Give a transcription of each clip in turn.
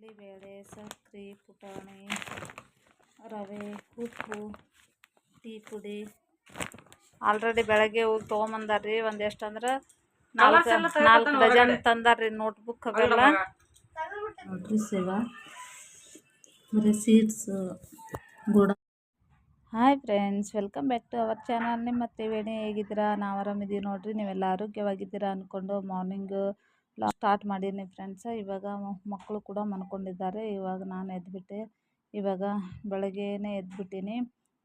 ಕಡಲೆಬೇಳೆ ಸಕ್ರೆ ಪುಟಾಣಿ ರವೆ ಉಪ್ಪು ಟೀ ಪುಡಿ. ಆಲ್ರೆಡಿ ಬೆಳಗ್ಗೆ ಹೋಗಿ ತೊಗೊಂಬಂದಾರ್ರಿ ಒಂದು ಎಷ್ಟು ಅಂದ್ರೆ ನಾಲ್ಕು ನಾಲ್ಕು ಡಜನ್ ತಂದಾರ್ರಿ ನೋಟ್ಬುಕ್ ಅವೆಲ್ಲ. ನೋಡ್ರಿ ಸೇವ ಬರೀ seeds hi friends welcome back to our channel ನಿಮ್ಮ ಮತ್ತೆ ವೇಣಿ ಹೇಗಿದ್ದೀರಾ? ನಾವು ಆರಾಮಿದ್ದೀವಿ ನೋಡಿರಿ. ನೀವೆಲ್ಲ ಆರೋಗ್ಯವಾಗಿದ್ದೀರಾ ಅಂದ್ಕೊಂಡು ಮಾರ್ನಿಂಗ್ ಸ್ಟಾರ್ಟ್ ಮಾಡೀನಿ ಫ್ರೆಂಡ್ಸ್ ಇವಾಗ ಮಕ್ಕಳು ಕೂಡ ಮನ್ಕೊಂಡಿದ್ದಾರೆ ಇವಾಗ ನಾನು ಎದ್ಬಿಟ್ಟೆ. ಇವಾಗ ಬೆಳಗ್ಗೆನೇ ಎದ್ಬಿಟ್ಟಿನಿ.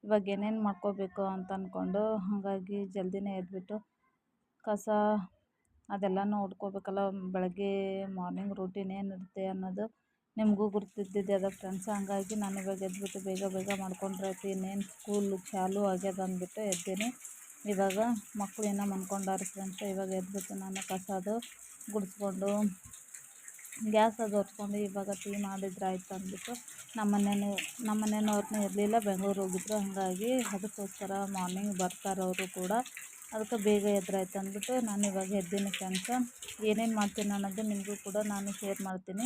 ಇವಾಗ ಏನೇನು ಮಾಡ್ಕೋಬೇಕು ಅಂತ ಅಂದ್ಕೊಂಡು ಹಾಗಾಗಿ ಜಲ್ದಿನೇ ಎದ್ಬಿಟ್ಟು ಕಸ ಅದೆಲ್ಲನೂ ಹೊಡ್ಕೋಬೇಕಲ್ಲ ಬೆಳಗ್ಗೆ ಮಾರ್ನಿಂಗ್ ರೂಟೀನ್ ಏನಿರುತ್ತೆ ಅನ್ನೋದು ನಿಮಗೂ ಗುರ್ತಿದ್ದಿದೆ ಅದ ಫ್ರೆಂಡ್ಸ್ ಹಂಗಾಗಿ ನಾನು ಇವಾಗ ಎದ್ಬಿಟ್ಟು ಬೇಗ ಬೇಗ ಮಾಡ್ಕೊಂಡ್ರೆ ಇನ್ನೇನು ಸ್ಕೂಲ್ ಚಾಲು ಆಗ್ಯದ ಅಂದ್ಬಿಟ್ಟು ಎದ್ದೀನಿ. ಇವಾಗ ಮಕ್ಕಳು ಏನೋ ಮನ್ಕೊಂಡಾರೆ ಫ್ರೆಂಡ್ಸ್ ಇವಾಗ ಎದ್ಬಿಟ್ಟು ನಾನು ಕಸ ಅದು ಗುಡಿಸ್ಕೊಂಡು, ಗ್ಯಾಸ್ ಅದು ಹೊತ್ಕೊಂಡು ಇವಾಗ ಟೀ ಮಾಡಿದ್ರೆ ಆಯ್ತು ಅಂದ್ಬಿಟ್ಟು ನಮ್ಮನೆಯೂ ನಮ್ಮನೆಯೂ ನಮ್ಮ ಮನೆಯವ್ರನ್ನೂ ಇರಲಿಲ್ಲ, ಬೆಂಗಳೂರು ಹೋಗಿದ್ರು, ಹಾಗಾಗಿ ಅದಕ್ಕೋಸ್ಕರ ಮಾರ್ನಿಂಗ್ ಬರ್ತಾರವರು ಕೂಡ. ಅದಕ್ಕೆ ಬೇಗ ಎದ್ರಾಯ್ತು ಅಂದ್ಬಿಟ್ಟು ನಾನು ಇವಾಗ ಎದ್ದೀನಿ ಫ್ರೆಂಡ್ಸ್ ಏನೇನು ಮಾಡ್ತೀನಿ ಅನ್ನೋದು ನಿಮಗೂ ಕೂಡ ನಾನು ಶೇರ್ ಮಾಡ್ತೀನಿ.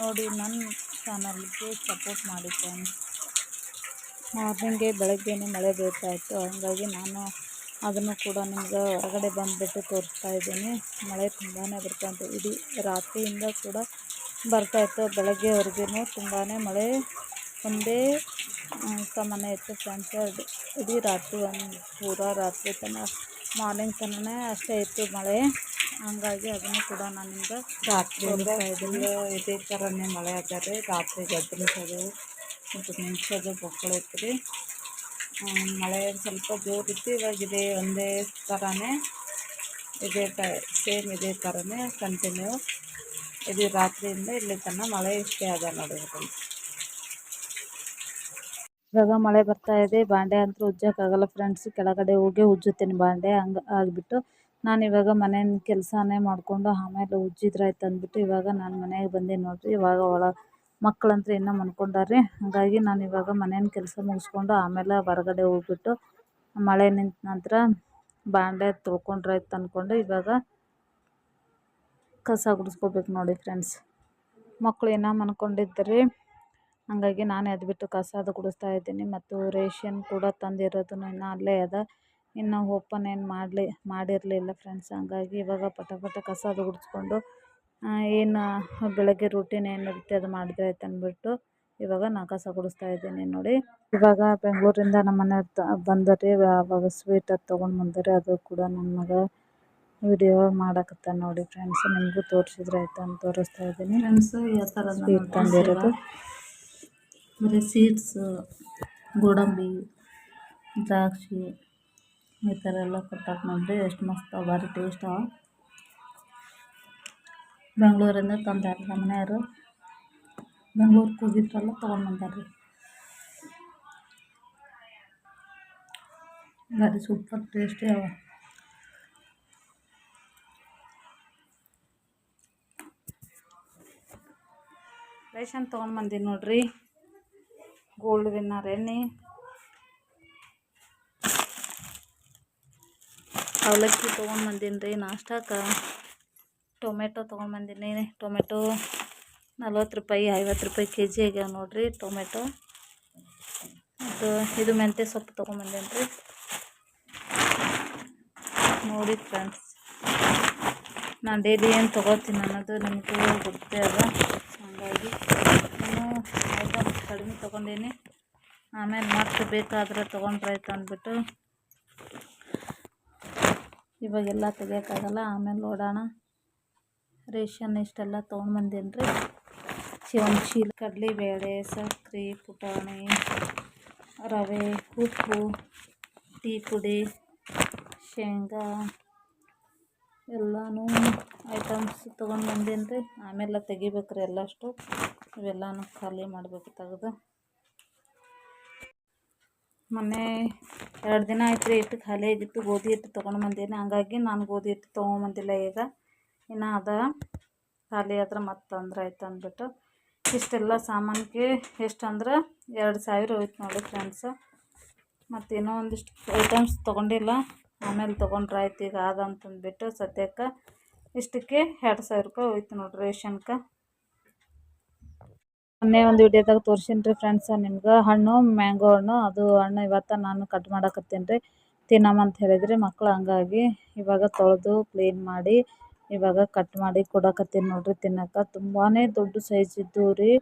ನೋಡಿ ನನ್ನ ಚಾನಲ್ಗೆ ಸಪೋರ್ಟ್ ಮಾಡಿ ಫ್ರೆಂಡ್ಸ್ ಮಾರ್ನಿಂಗೆ ಬೆಳಗ್ಗೆ ಮಳೆ ಬೀಳ್ತಾಯಿತ್ತು ಹಾಗಾಗಿ ನಾನು ಅದನ್ನು ಕೂಡ ನಿಮ್ಗೆ ಹೊರಗಡೆ ಬಂದುಬಿಟ್ಟು ತೋರಿಸ್ತಾ ಇದ್ದೀನಿ. ಮಳೆ ತುಂಬಾ ಬರ್ತಾ ಉಂಟು. ಇಡೀ ರಾತ್ರಿಯಿಂದ ಕೂಡ ಬರ್ತಾಯಿತ್ತು ಬೆಳಗ್ಗೆವರೆಗೂ ತುಂಬಾ ಮಳೆ. ಒಂದೇ ಸಮಾನ ಇತ್ತು ಫ್ರೆಂಡ್ಸ್. ಇಡೀ ರಾತ್ರಿ ಒಂದು ಪೂರಾ ರಾತ್ರಿ ತನಕ ಮಾರ್ನಿಂಗ್ ತನಕ ಅಷ್ಟೇ ಇತ್ತು ಮಳೆ. ಹಂಗಾಗಿ ಅದನ್ನು ಕೂಡ ನಾನು ನಿಮ್ಗೆ ರಾತ್ರಿ ಇದೇ ಥರನೇ ಮಳೆ ಆದರೆ ರಾತ್ರಿ ಗದ್ದಲಿಸೋದು ಸ್ವಲ್ಪ ನಿಮಿಷದ ಬೊಕ್ಕಳೈತೆ ರೀ ಮಳೆ ಸ್ವಲ್ಪ ಜೋರಿತ್ತು ಇವಾಗ ಇದೇ ಒಂದೇ ಥರನೇ ಇದೇ ಟ ಸೇಮ್ ಇದೇ ಥರನೇ ಕಂಟಿನ್ಯೂ ಇದು ರಾತ್ರಿಯಿಂದ ಇಲ್ಲಿ ತನಕ ಮಳೆ ಇಷ್ಟೇ ಅದ ನೋಡಿ ಇವಾಗ. ಮಳೆ ಬರ್ತಾ ಇದೆ, ಬಾಂಡೆ ಅಂತೂ ಉಜ್ಜೋಕ್ಕಾಗಲ್ಲ ಫ್ರೆಂಡ್ಸ್ ಕೆಳಗಡೆ ಹೋಗಿ ಉಜ್ಜುತ್ತೀನಿ ಬಾಂಡೆ, ಹಂಗೆ ಆಗಿಬಿಟ್ಟು ನಾನು ಇವಾಗ ಮನೆ ಕೆಲಸನೇ ಮಾಡಿಕೊಂಡು ಆಮೇಲೆ ಉಜ್ಜಿದ್ರಾಯ್ತು ಅಂದ್ಬಿಟ್ಟು ಇವಾಗ ನಾನು ಮನೆಗೆ ಬಂದೆ ನೋಡಿರಿ, ಇವಾಗ ಒಳ ಮಕ್ಕಳಂತೂ ಇನ್ನೂ ಮನ್ಕೊಂಡಾರೆ ಹಾಗಾಗಿ ನಾನು ಇವಾಗ ಮನೇನ ಕೆಲಸ ಮುಗಿಸ್ಕೊಂಡು ಆಮೇಲೆ ಹೊರಗಡೆ ಹೋಗ್ಬಿಟ್ಟು ಮಳೆ ನಿಂತ ನಂತರ ಬಾಂಡೆ ತೊಳ್ಕೊಂಡ್ರಾಯ್ತು ಅಂದ್ಕೊಂಡು ಇವಾಗ ಕಸ ಗುಡಿಸ್ಕೋಬೇಕು ನೋಡಿ ಫ್ರೆಂಡ್ಸ್. ಮಕ್ಕಳು ಏನೋ ಮನ್ಕೊಂಡಿದ್ದರೆ ಹಾಗಾಗಿ ನಾನು ಎದ್ಬಿಟ್ಟು ಕಸ ಅದು ಗುಡಿಸ್ತಾ ಇದ್ದೀನಿ. ಮತ್ತು ರೇಷನ್ ಕೂಡ ತಂದಿರೋದು ಇನ್ನೂ ಅಲ್ಲೇ ಅದ. ಇನ್ನು ಓಪನ್ ಏನು ಮಾಡಲಿ, ಮಾಡಿರಲಿಲ್ಲ ಫ್ರೆಂಡ್ಸ್. ಹಂಗಾಗಿ ಇವಾಗ ಪಟ ಪಟ ಕಸ ಅದು ಗುಡಿಸ್ಕೊಂಡು ಏನು ಬೆಳಗ್ಗೆ ರೂಟೀನ್ ಏನಿರುತ್ತೆ ಅದು ಮಾಡಿದ್ರೆ ಆಯ್ತು ಅಂದ್ಬಿಟ್ಟು ಇವಾಗ ನಾ ಕಸ ಗುಡಿಸ್ತಾ ಇದ್ದೀನಿ ನೋಡಿ. ಇವಾಗ ಬೆಂಗಳೂರಿಂದ ನಮ್ಮ ಮನೆ ಬಂದರಿ ಅವಾಗ ಸ್ವೀಟ್ ಅದು ತೊಗೊಂಡು ಬಂದರೆ ಅದು ಕೂಡ ನನ್ನ ಮಗ ವಿಡಿಯೋ ಮಾಡಕತ್ತ ನೋಡಿ ಫ್ರೆಂಡ್ಸ್ ನಿಮಗೂ ತೋರಿಸಿದ್ರೆ ಆಯ್ತು ಅಂತ ತೋರಿಸ್ತಾ ಇದ್ದೀನಿ. ಫ್ರೆಂಡ್ಸ್ ಯಾವ ಥರ ಸ್ವೀಟ್ ತಂದಿರೋದು. ಬರೀ ಸೀಡ್ಸು ಗೋಡಂಬಿ ದ್ರಾಕ್ಷಿ ಈ ಥರ ಎಲ್ಲ ಕೊಟ್ಟಾಕ ನೋಡಿರಿ ಎಷ್ಟು ಮಸ್ತ್ ಭಾರಿ ಟೇಸ್ಟ್ ಅವ ಬೆಂಗಳೂರಿಂದ ತಂದಾರ ನಮ್ಮ ಮನೆಯವರು. ಬೆಂಗ್ಳೂರಿಗೆ ಹೋಗಿದ್ರಲ್ಲ ತೊಗೊಂಡು ಬಂದಾರ್ರಿ. ಭಾರಿ ಸೂಪರ್ ಟೇಸ್ಟಿ ಅವ ರೇಷನ್ ತೊಗೊಂಡು ಬಂದೀನಿ ನೋಡ್ರಿ. ಗೋಲ್ಡ್ ವಿನ್ನರ್ ಎಣ್ಣೆ. ಅವಲಕ್ಕಿ ತೊಗೊಂಡು ಬಂದೀನಿ ರೀ ನಾಷ್ಟಕ್ಕೆ. ಟೊಮೆಟೊ ತೊಗೊಂಡ್ಬಂದಿನಿ. ಟೊಮೆಟೊ ನಲ್ವತ್ತು ರೂಪಾಯಿ, ಐವತ್ತು ರೂಪಾಯಿ ಕೆ ಜಿ ಆಗ್ಯಾವ ನೋಡಿರಿ ಟೊಮೆಟೊ. ಮತ್ತು ಇದು ಮೆಂತ್ಯ ಸೊಪ್ಪು ತೊಗೊಂಡ್ಬಂದೇನು ರೀ ನೋಡಿ ಫ್ರೆಂಡ್ಸ್, ನಾನು ಡೈಲಿ ಏನು ತೊಗೋತೀನಿ ಅನ್ನೋದು ನಿಮಗೂ ಗೊತ್ತೇ ಅದ ಹಾಗಾಗಿ ನಾನು ಐಟಮ್ ಕಡಿಮೆ ತೊಗೊಂಡೀನಿ. ಆಮೇಲೆ ಮತ್ತೆ ಬೇಕಾದರೆ ತೊಗೊಂಡ್ರಾಯ್ತು ಅಂದ್ಬಿಟ್ಟು ಇವಾಗೆಲ್ಲ ತೆಗಿಯೋಕ್ಕಾಗಲ್ಲ, ಆಮೇಲೆ ನೋಡೋಣ. ರೇಷನ್ ಇಷ್ಟೆಲ್ಲ ತೊಗೊಂಡ್ಬಂದೀನಿ ರೀ ಒಂದು ಕಡಲೆಬೇಳೆ ಸಕ್ರೆ, ಪುಟಾಣಿ, ರವೆ, ಉಪ್ಪು, ಟೀ ಪುಡಿ, ಶೇಂಗಾ, ಎಲ್ಲನೂ ಐಟಮ್ಸ್ ತೊಗೊಂಡು ಬಂದೀನಿ ರೀ ಆಮೇಲೆ ತೆಗಿಬೇಕು ರೀ ಎಲ್ಲಷ್ಟು. ಇವೆಲ್ಲನೂ ಖಾಲಿ ಮಾಡಬೇಕು ತೆಗೆದು. ಮೊನ್ನೆ ಎರಡು ದಿನ ಆಯ್ತು ರೀ ಇಟ್ಟು ಖಾಲಿ ಆಗಿತ್ತು, ಗೋಧಿ ಹಿಟ್ಟು ತೊಗೊಂಡು ಬಂದೀನಿ. ಹಂಗಾಗಿ ನಾನು ಗೋಧಿ ಹಿಟ್ಟು ತೊಗೊಂಬಂದಿಲ್ಲ ಈಗ. ಇನ್ನು ಅದ. ಖಾಲಿ ಆದ್ರೆ ಮತ್ತೆ ತೊಂದ್ರೆ ಆಯ್ತು ಅಂದ್ಬಿಟ್ಟು ಇಷ್ಟೆಲ್ಲ ಸಾಮಾನಿಗೆ ಎಷ್ಟು ಅಂದ್ರೆ ಎರಡು ಸಾವಿರ ಹೋಯ್ತು ನೋಡಿ ಫ್ರೆಂಡ್ಸ್ ಮತ್ತು ಇನ್ನೂ ಒಂದಿಷ್ಟು ಐಟಮ್ಸ್ ತೊಗೊಂಡಿಲ್ಲ. ಆಮೇಲೆ ತೊಗೊಂಡ್ರೆ ಆಯ್ತು ಈಗ ಅದಂತಂದ್ಬಿಟ್ಟು ಸದ್ಯಕ್ಕೆ ಇಷ್ಟಕ್ಕೆ ಎರಡು ಸಾವಿರ ರೂಪಾಯಿ ಹೋಯ್ತು ನೋಡ್ರಿ ರೇಷನ್ಗೆ ಮೊನ್ನೆ ಒಂದು ವಿಡಿಯೋದಾಗ ತೋರ್ಸೀನಿ ರೀ ಫ್ರೆಂಡ್ಸ ನಿಮ್ಗೆ ಹಣ್ಣು, ಮ್ಯಾಂಗೋ ಹಣ್ಣು, ಅದು ಹಣ್ಣು ಇವತ್ತು ನಾನು ಕಟ್ ಮಾಡಕತ್ತೀನಿ ರೀ ತಿನ್ನಮ್ಮ ಅಂತ ಹೇಳಿದ್ರಿ ಮಕ್ಕಳು ಹಂಗಾಗಿ ಇವಾಗ ತೊಳೆದು ಕ್ಲೀನ್ ಮಾಡಿ ಇವಾಗ ಕಟ್ ಮಾಡಿ ಕೊಡಕತ್ತೀನಿ ನೋಡ್ರಿ ತಿನ್ನಕ್ಕೆ ತುಂಬಾ ದೊಡ್ಡ ಸೈಜ್ ಇದ್ದವು ರೀ.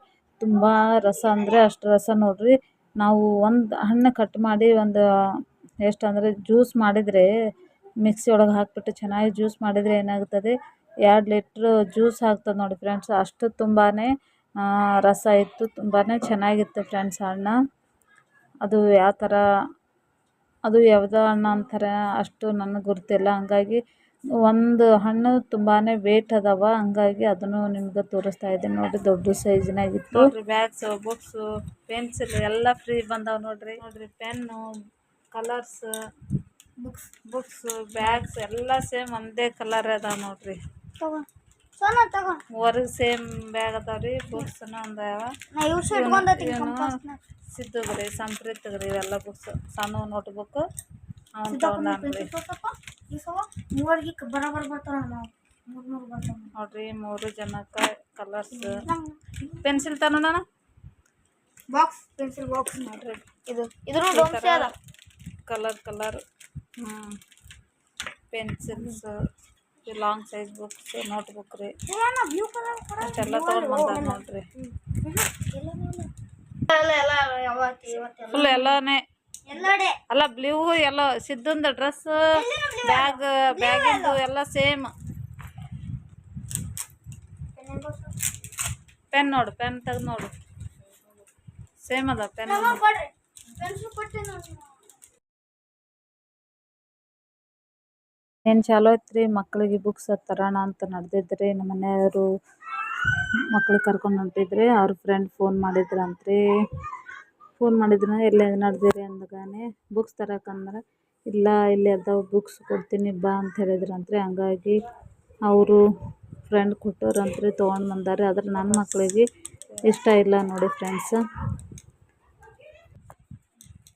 ತುಂಬ ರಸ ಅಂದರೆ ಅಷ್ಟು ರಸ ನೋಡ್ರಿ. ನಾವು ಒಂದು ಹಣ್ಣು ಕಟ್ ಮಾಡಿ ಒಂದು, ಎಷ್ಟು ಅಂದರೆ ಜ್ಯೂಸ್ ಮಾಡಿದರೆ ಮಿಕ್ಸಿ ಒಳಗೆ ಹಾಕಿಬಿಟ್ಟು ಚೆನ್ನಾಗಿ ಜ್ಯೂಸ್ ಮಾಡಿದರೆ ಏನಾಗುತ್ತದೆ ಎರಡು ಲೀಟ್ರ್ ಜ್ಯೂಸ್ ಆಗ್ತದೆ ನೋಡಿ ಫ್ರೆಂಡ್ಸ್ ಅಷ್ಟು ತುಂಬಾ ರಸ ಇತ್ತು. ತುಂಬಾ ಚೆನ್ನಾಗಿತ್ತು ಫ್ರೆಂಡ್ಸ್ ಹಣ್ಣು. ಅದು ಯಾವ ಥರ ಅದು ಯಾವ್ದೋ ಹಣ್ಣು ಅಂತಾರೆ. ಅಷ್ಟು ನನಗೆ ಗೊತ್ತಿಲ್ಲ ಹಂಗಾಗಿ ಒಂದು ಹಣ್ಣು ತುಂಬಾ ವೇಟ್ ಅದಾವ ಹಂಗಾಗಿ ಅದನ್ನು ನಿಮ್ಗೆ ತೋರಿಸ್ತಾ ಇದ್ದೀನಿ. ನೋಡಿ ದೊಡ್ಡ ಸೈಜ್ನಾಗಿತ್ತು ನೋಡಿರಿ ಬ್ಯಾಗ್ಸು ಬುಕ್ಸು ಪೆನ್ಸಿಲ್ ಎಲ್ಲ ಫ್ರೀ ಬಂದಾವ ನೋಡ್ರಿ. ನೋಡ್ರಿ pen colours books books bags ಎಲ್ಲ ಸೇಮ್ ಒಂದೇ ಕಲರ್ ಅದಾವ ನೋಡ್ರಿ. ತಗೋ. ಸೋನಾ ತಗೋ. ಮೂವರಿಗೆ ಸೇಮ್ ಬ್ಯಾಗ್ ಅದಾವ ರೀ ಬುಕ್ಸ್ನ ಒಂದವ ಸಂಪ್ರೀತ್ ಸಿದ್ದುಗ್ರಿ ಸಂಪ್ರೀತ್ಗ್ರಿ ಇವೆಲ್ಲ ಬುಕ್ಸ್ ಸಣ್ಣ ನೋಟ್ ಬುಕ್ ಅವ್ನು ತೊಗೊಂಡಾನ್ರಿ ಈ ಸವ ಮೂವರಿಗೆ ಬರೋಬ್ಬರ ಬರ್ತಾವ ನಾವು ಮೂರ್ ಮೂರು ಬರ್ತಾವ ನೋಡ್ರಿ ಮೂರು ಜನಕ್ಕೆ ಕಲರ್ಸ್ ಪೆನ್ಸಿಲ್ ತನೋಣ ಬಾಕ್ಸ್ ಪೆನ್ಸಿಲ್ ಬಾಕ್ಸ್ ನೋಡ್ರಿ. ಇದು ಇದ್ರ ಡೊಂಸೆ ಅದ. ಕಲರ್ ಕಲರ್ ಹ್ಞೂ pencils long size books notebook ರೀ. ಎಲ್ಲ ತೊಗೊಂಡು ನೋಡ್ರಿ. ಫುಲ್ ಎಲ್ಲಾನೇ ಅಲ್ಲ ಬ್ಲೂ ಎಲ್ಲ ಸಿದ್ದಂದು ಡ್ರೆಸ್ ಬ್ಯಾಗ್ ಬ್ಯಾಗಿಂದು ಎಲ್ಲ ಸೇಮ್ ಪೆನ್ ನೋಡು ಪೆನ್ ತೆಗ್ದು ನೋಡು. ಸೇಮ್ ಅದ ಪೆನ್ ಏನು ಚಾಲೋ ಐತ್ರಿ? ಮಕ್ಕಳಿಗೆ ಬುಕ್ಸ್ ತರೋಣ ಅಂತ ನಡೆದಿದ್ರಿ. ನಮ್ಮ ಮನೆಯವರು ಮಕ್ಳಿಗೆ ಕರ್ಕೊಂಡು ಹೊಂಟಿದ್ರಿ. ಅವ್ರ ಫ್ರೆಂಡ್ ಫೋನ್ ಮಾಡಿದ್ರಂತ್ರಿ. ಫೋನ್ ಮಾಡಿದ್ರು ಎಲ್ಲೇ ನಡೆದಿರಿ ಅಂದಗಾನೆ ಬುಕ್ಸ್ ತರಕಂದ್ರೆ ಇಲ್ಲ, ಇಲ್ಲಿ ಅದಾವ ಬುಕ್ಸ್ ಕೊಡ್ತೀನಿ, ಬಾ ಅಂತ ಹೇಳಿದ್ರಂತ್ರಿ. ಹಂಗಾಗಿ ಅವರು ಫ್ರೆಂಡ್ ಕೊಟ್ಟವ್ರಂತ್ರಿ, ತೊಗೊಂಡು ಬಂದಾರೆ. ಆದ್ರೆ ನನ್ನ ಮಕ್ಕಳಿಗೆ ಇಷ್ಟ ಇಲ್ಲ ನೋಡಿ ಫ್ರೆಂಡ್ಸ್